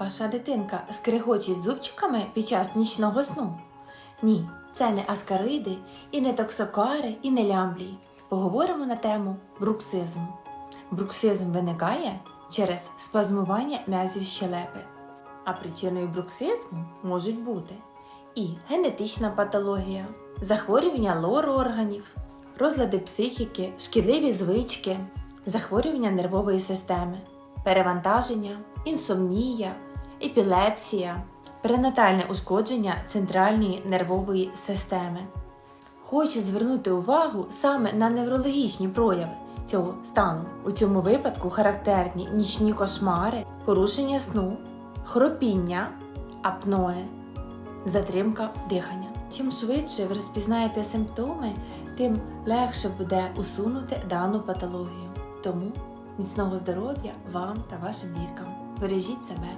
Ваша дитинка скрегочить зубчиками під час нічного сну? Ні, це не аскариди, і не токсокари, і не лямблії. Поговоримо на тему бруксизм. Бруксизм виникає через спазмування м'язів щелепи. А причиною бруксизму можуть бути і генетична патологія, захворювання лору органів, розлади психіки, шкідливі звички, захворювання нервової системи, перевантаження, інсомнія, епілепсія, перинатальне ушкодження центральної нервової системи. Хочу звернути увагу саме на неврологічні прояви цього стану. У цьому випадку характерні нічні кошмари, порушення сну, хропіння, апноe, затримка дихання. Чим швидше ви розпізнаєте симптоми, тим легше буде усунути дану патологію. Тому міцного здоров'я вам та вашим діткам. Бережіть себе.